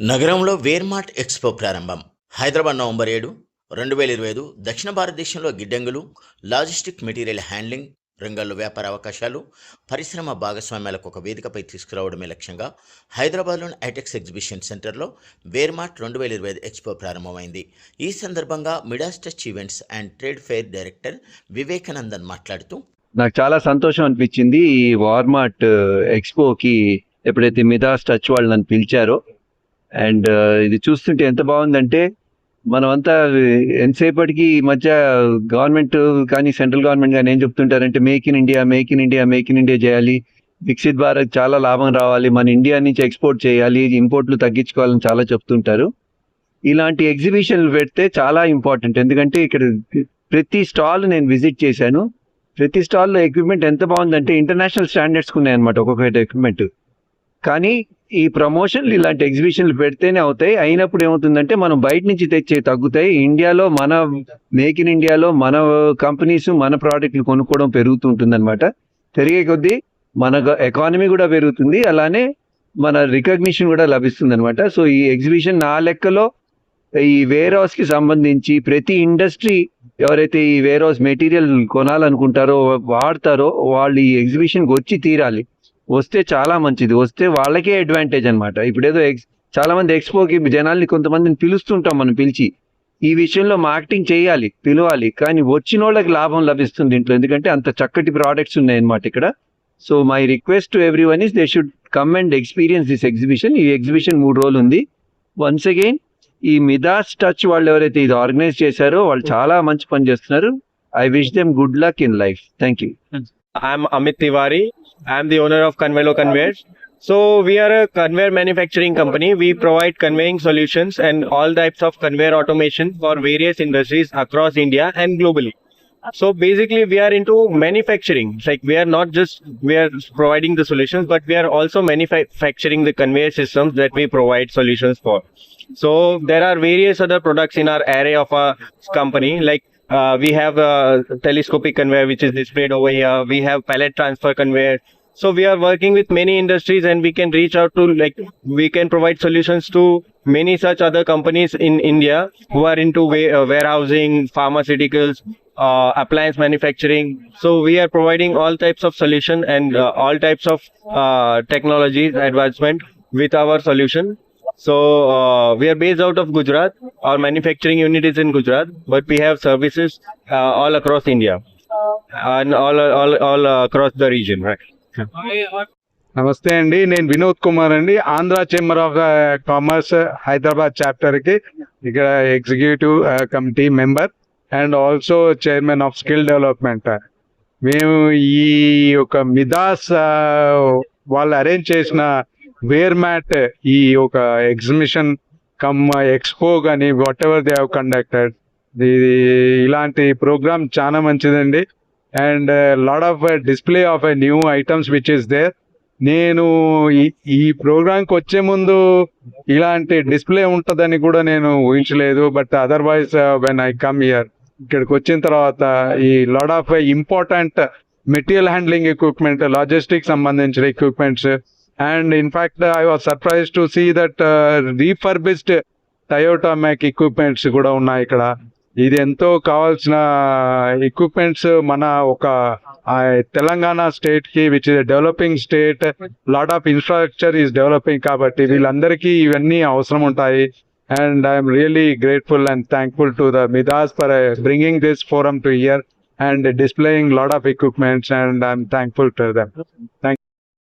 నగరంలో వేర్మార్ట్ ఎక్స్పో ప్రారంభం. హైదరాబాద్ నవంబర్ ఏడు రెండు వేల ఇరవై ఐదు దక్షిణ భారతదేశంలో గిడ్డంగులు లాజిస్టిక్ మెటీరియల్ హ్యాండ్లింగ్ రంగాల్లో వ్యాపార అవకాశాలు పరిశ్రమ భాగస్వామ్యాలకు ఒక వేదికపై తీసుకురావడమే లక్ష్యంగా హైదరాబాద్లోని ఐటెక్స్ ఎగ్జిబిషన్ సెంటర్లో వేర్మార్ట్ రెండు వేల ఇరవై ఐదు ఎక్స్పో ప్రారంభమైంది. ఈ సందర్భంగా Midas touch events and trade fair director Vivekanandan మాట్లాడుతూ నాకు చాలా సంతోషం అనిపించింది ఈ వార్మార్ట్ ఎక్స్పోకి ఎప్పుడైతే మిదాస్ టచ్ వాళ్ళు నన్ను పిలిచారో అండ్ ఇది చూస్తుంటే ఎంత బాగుందంటే మనమంతా ఎంతసేపటికి ఈ మధ్య గవర్నమెంట్ కానీ సెంట్రల్ గవర్నమెంట్ కానీ ఏం చెప్తుంటారంటే make in India make in India make in India చేయాలి. వికసిత్ భారత్ చాలా లాభం రావాలి. మన ఇండియా నుంచి ఎక్స్పోర్ట్ చేయాలి. ఇంపోర్ట్లు తగ్గించుకోవాలని చాలా చెప్తుంటారు. ఇలాంటి ఎగ్జిబిషన్లు పెడితే చాలా ఇంపార్టెంట్. ఎందుకంటే ఇక్కడ ప్రతి స్టాల్ నేను విజిట్ చేశాను. ప్రతి స్టాల్లో ఎక్విప్మెంట్ ఎంత బాగుందంటే ఇంటర్నేషనల్ స్టాండర్డ్స్ ఉన్నాయి అనమాట ఒక్కొక్కటి ఎక్విప్మెంట్. కానీ ఈ ప్రమోషన్లు ఇలాంటి ఎగ్జిబిషన్లు పెడితేనే అవుతాయి. అయినప్పుడు ఏమవుతుందంటే మనం బయట నుంచి తెచ్చే తగ్గుతాయి. ఇండియాలో మన మేక్ ఇన్ ఇండియాలో మన కంపెనీస్ మన ప్రోడక్ట్లు కొనుక్కోవడం పెరుగుతుంటుంది అనమాట పెరిగే కొద్దీ మన ఎకానమీ కూడా పెరుగుతుంది. అలానే మన రికగ్నిషన్ కూడా లభిస్తుంది అనమాట సో ఈ ఎగ్జిబిషన్ నా లెక్కలో ఈ వేర్ హౌస్కి సంబంధించి ప్రతి ఇండస్ట్రీ ఎవరైతే ఈ వేర్ హౌస్ మెటీరియల్ కొనాలనుకుంటారో వాడతారో వాళ్ళు ఈ ఎగ్జిబిషన్కి వచ్చి తీరాలి. వస్తే చాలా మంచిది. వస్తే వాళ్ళకే అడ్వాంటేజ్ అనమాట ఇప్పుడు ఏదో ఎక్స్ చాలా మంది ఎక్స్పోకి జనాల్ని కొంతమందిని పిలుస్తుంటాం మనం పిలిచి. ఈ విషయంలో మార్కెటింగ్ చేయాలి పిలవాలి కానీ వచ్చిన వాళ్ళకి లాభం లభిస్తుంది దీంట్లో ఎందుకంటే అంత చక్కటి ప్రోడక్ట్స్ ఉన్నాయన్నమాట ఇక్కడ. So my request to everyone is they should come and experience this exhibition ఈ ఎగ్జిబిషన్ మూడు రోజులు ఉంది. వన్స్ అగైన్ ఈ మిదాస్ టచ్ వాళ్ళు ఎవరైతే ఇది ఆర్గనైజ్ చేశారో వాళ్ళు చాలా మంచి పని చేస్తున్నారు. I wish them good luck in life thank you I'm Amit Tiwari I'm the owner of Convelo Conveyors. So we are a conveyor manufacturing company. We provide conveying solutions and all types of conveyor automation for various industries across India and globally. So basically we are into manufacturing. It's Like we are not just we are providing the solutions, but we are also manufacturing the conveyor systems that we provide solutions for. So there are various other products in our array of our company like uh, we have a telescopic conveyor which is displayed over here. We have pallet transfer conveyor. So we are working with many industries and we can reach out to like we can provide solutions to many such other companies in India who are into wa- uh, warehousing, pharmaceuticals, uh, appliance manufacturing. So we are providing all types of solution and uh, all types of uh, technologies advancement with our solution. So uh, we are based out of Gujarat. Our manufacturing unit is in Gujarat, but we have services uh, all across India and all all all uh, across the region. Right. నమస్తే అండి నేను వినోద్ కుమార్ అండి Andhra chamber of commerce Hyderabad chapter కి ఇక్కడ executive committee member and also chairman of skill development మేము ఈ ఒక మిదాస్ ఆ, వాళ్ళు అరేంజ్ చేసిన వేర్ మ్యాట్ ఈ ఒక ఎగ్జిబిషన్ కమ్ ఎక్స్పో కానీ whatever they have conducted ఇది ఇలాంటి ప్రోగ్రామ్ చాలా మంచిదండి. And lot of display of new items which is there నేను ఈ ఈ ప్రోగ్రాంకి వచ్చే ముందు ఇలాంటి డిస్ప్లే ఉంటుందని కూడా నేను ఊహించలేదు. But otherwise when I come here ఇక్కడికి వచ్చిన తర్వాత ఈ lot of important material handling equipment logistic సంబంధించిన equipments and in fact I was surprise to see that refurbished Toyota Mac equipments కూడా ఉన్నాయి ఇక్కడ ఇది ఎంతో కావాల్సిన ఎక్విప్మెంట్స్ మన ఒక ఆ తెలంగాణ స్టేట్ కి which is developing state lot of infrastructure is developing కాబట్టి వీళ్ళందరికీ ఇవన్నీ అవసరం ఉంటాయి and I'm really grateful and thankful to the Midas for bringing this forum to here and displaying lot of equipments and I'm thankful to them thank